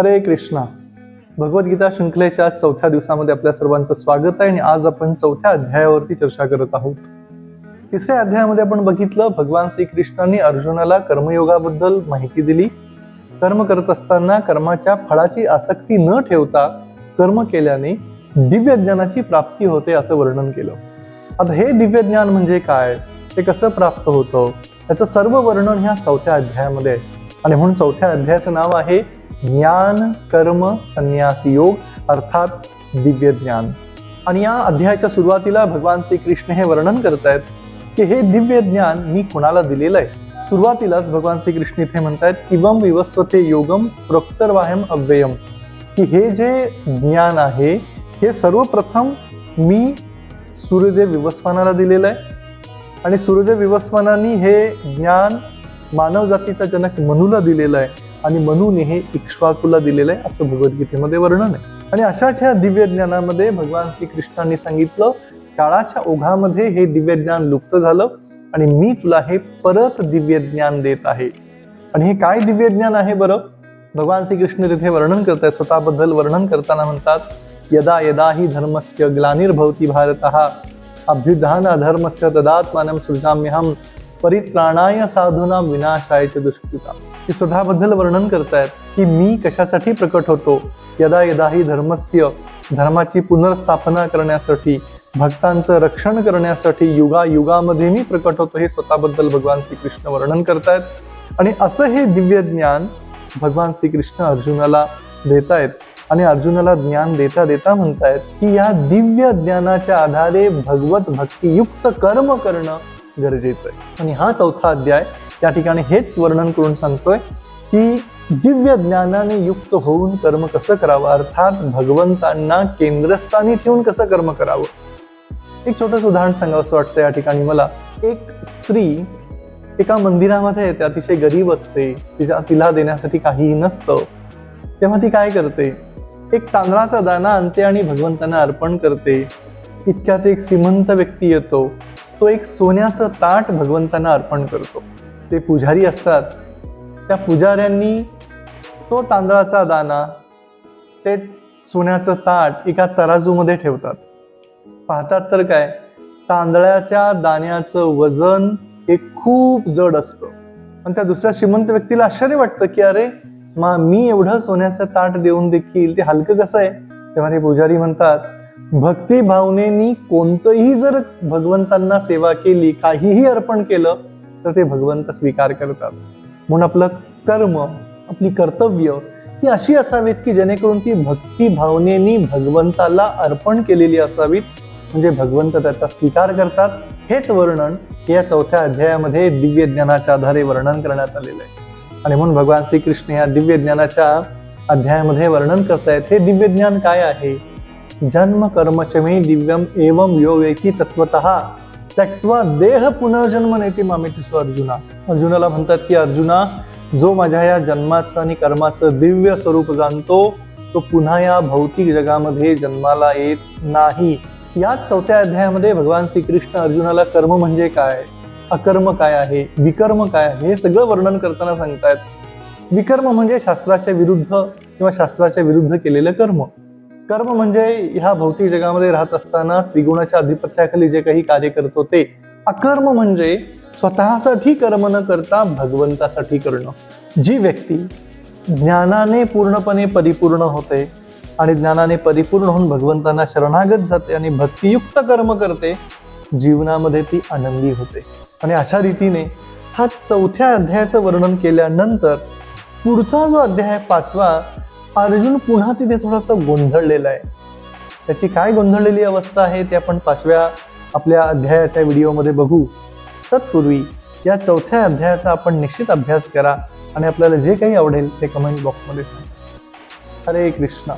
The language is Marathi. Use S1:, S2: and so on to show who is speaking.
S1: हरे कृष्णा. भगवद्गीता शृंखलेच्या चौथ्या दिवसामध्ये आपल्या सर्वांचं स्वागत आहे आणि आज आपण चौथ्या अध्यायावरती चर्चा करत आहोत. तिसऱ्या अध्यायामध्ये आपण बघितलं भगवान श्रीकृष्णांनी अर्जुनाला कर्मयोगाबद्दल माहिती दिली. कर्म करत असताना कर्माच्या फळाची आसक्ती न ठेवता कर्म केल्याने दिव्य ज्ञानाची प्राप्ती होते असं वर्णन केलं. आता हे दिव्य ज्ञान म्हणजे काय? ते कसं प्राप्त होतं? त्याचं सर्व वर्णन ह्या चौथ्या अध्यायामध्ये आहे. आणि म्हणून चौथ्या अध्यायाचं नाव आहे ज्ञान कर्म संन्यास योग अर्थात दिव्य ज्ञान. आणि या अध्यायाच्या सुरुवातीला भगवान श्रीकृष्ण हे वर्णन करतायत की हे दिव्य ज्ञान मी कुणाला दिलेलं आहे? सुरुवातीलाच भगवान श्रीकृष्ण इथे म्हणतायत इवम विवस्वते योगम प्रोक्तरवाहम अव्ययम. की हे जे ज्ञान आहे हे सर्वप्रथम मी सूर्यदेव विवस्वानाला दिलेलं आहे. आणि सूर्यदेव विवस्वानानी हे ज्ञान मानव जातीचा जनक मनूला दिलेलं आहे. आणि म्हणून हे इक्ष्वाकूला दिलेलं आहे असं भगवद्गीतेमध्ये वर्णन आहे. आणि अशाच ह्या दिव्य ज्ञानामध्ये भगवान श्रीकृष्णांनी सांगितलं काळाच्या ओघामध्ये हे दिव्य ज्ञान लुप्त झालं आणि मी तुला हे परत दिव्य ज्ञान देत आहे. आणि हे काय दिव्य ज्ञान आहे बरं? भगवान श्रीकृष्ण तिथे वर्णन करतायत स्वतःबद्दल वर्णन करताना म्हणतात यदा यदा ही धर्मस्य ग्लानिर्भवती भारत अभ्युधान अधर्मस्य तदात्मानं सृजाम्यहम परित्राणाय साधूना विनाशाय दुष्कृता. ते स्वतःबद्दल वर्णन करतायत की मी कशासाठी प्रकट होतो? यदा यदा ही धर्मस्य धर्माची पुनर्स्थापना करण्यासाठी भक्तांचं रक्षण करण्यासाठी युगा युगामध्ये मी प्रकट होतो हे स्वतःबद्दल भगवान श्रीकृष्ण वर्णन करतायत. आणि असं हे दिव्य ज्ञान भगवान श्रीकृष्ण अर्जुनाला देतायत आणि अर्जुनाला ज्ञान देता देता म्हणतायत की या दिव्य ज्ञानाच्या आधारे भगवत भक्तियुक्त कर्म करणं गरजेचं आहे. आणि हा चौथा अध्याय त्या ठिकाणी हेच वर्णन करून सांगतोय की दिव्य ज्ञानाने युक्त होऊन कर्म कसं करावं? अर्थात भगवंतांना केंद्रस्थानी ठेवून कसं कर्म करावं? एक छोटंसं उदाहरण सांगावं असं वाटतं या ठिकाणी मला. एक स्त्री एका मंदिरामध्ये येते अतिशय गरीब असते तिच्या तिला देण्यासाठी काहीही नसतं. तेव्हा ती काय करते? एक तांदळाचा दाना आणते आणि भगवंतांना अर्पण करते. इतक्यात एक श्रीमंत व्यक्ती येतो. तो एक सोन्याचं ताट भगवंतांना अर्पण करतो. ते पुजारी असतात. त्या पुजाऱ्यांनी तो तांदळाचा दाना ते सोन्याचं ताट एका तराजूमध्ये ठेवतात. पाहतात तर काय? तांदळाच्या दाण्याचं वजन हे खूप जड असतं. आणि त्या दुसऱ्या श्रीमंत व्यक्तीला आश्चर्य वाटतं की अरे मा मी एवढं सोन्याचं ताट देऊन देखील ते हलकं कसं आहे? तेव्हा ते पुजारी म्हणतात भक्ती भावनेनी कोणतंही जर भगवंतांना सेवा केली काहीही अर्पण केलं तर ते भगवंत स्वीकार करतात. म्हणून आपलं कर्म आपली कर्तव्य ही अशी असावीत की जेणेकरून ती भक्ती भावनेनी भगवंताला अर्पण केलेली असावीत. म्हणजे भगवंत त्याचा स्वीकार करतात. हेच वर्णन या चौथ्या अध्यायामध्ये दिव्य ज्ञानाच्या आधारे वर्णन करण्यात आलेलं आहे. आणि म्हणून भगवान श्रीकृष्ण या दिव्य ज्ञानाच्या अध्यायामध्ये वर्णन करतायत हे दिव्य ज्ञान काय आहे? जन्म कर्म च मे दिव्यम एवं यो व्यक्ती तत्वत त्यक्त्वा देह पुनर्जन्म नेते मामेती अर्जुना। अर्जुनाला म्हणतात की अर्जुना जो माझ्या या जन्माचं आणि कर्माचं दिव्य स्वरूप जाणतो तो पुन्हा या भौतिक जगामध्ये जन्माला येत नाही. याच चौथ्या अध्यायामध्ये भगवान श्रीकृष्ण अर्जुनाला कर्म म्हणजे काय? अकर्म काय आहे? विकर्म काय आहे? हे सगळं वर्णन करताना सांगतायत. विकर्म म्हणजे शास्त्राच्या विरुद्ध किंवा शास्त्राच्या विरुद्ध केलेलं कर्म. कर्म म्हणजे ह्या भौतिक जगामध्ये राहत असताना त्रिगुणाच्या अधिपत्याखाली जे काही कार्य करतो ते अकर्म म्हणजे स्वतःसाठी कर्म न करता भगवंतासाठी करणं. जी व्यक्ती ज्ञानाने पूर्णपणे परिपूर्ण होते आणि ज्ञानाने परिपूर्ण होऊन भगवंतांना शरणागत जाते आणि भक्तियुक्त कर्म करते जीवनामध्ये ती आनंदी होते. आणि अशा रीतीने हा चौथ्या अध्यायाचं वर्णन केल्यानंतर पुढचा जो अध्याय पाचवा अर्जुन पुन्हा तिथे थोडासा गोंधळलेला आहे. त्याची काय गोंधळलेली अवस्था आहे ते आपण पाचव्या आपल्या अध्यायाच्या व्हिडिओमध्ये बघू. तत्पूर्वी या चौथ्या अध्यायाचा आपण निश्चित अभ्यास करा आणि आपल्याला जे काही आवडेल ते कमेंट बॉक्समध्ये सांगा. हरे कृष्णा.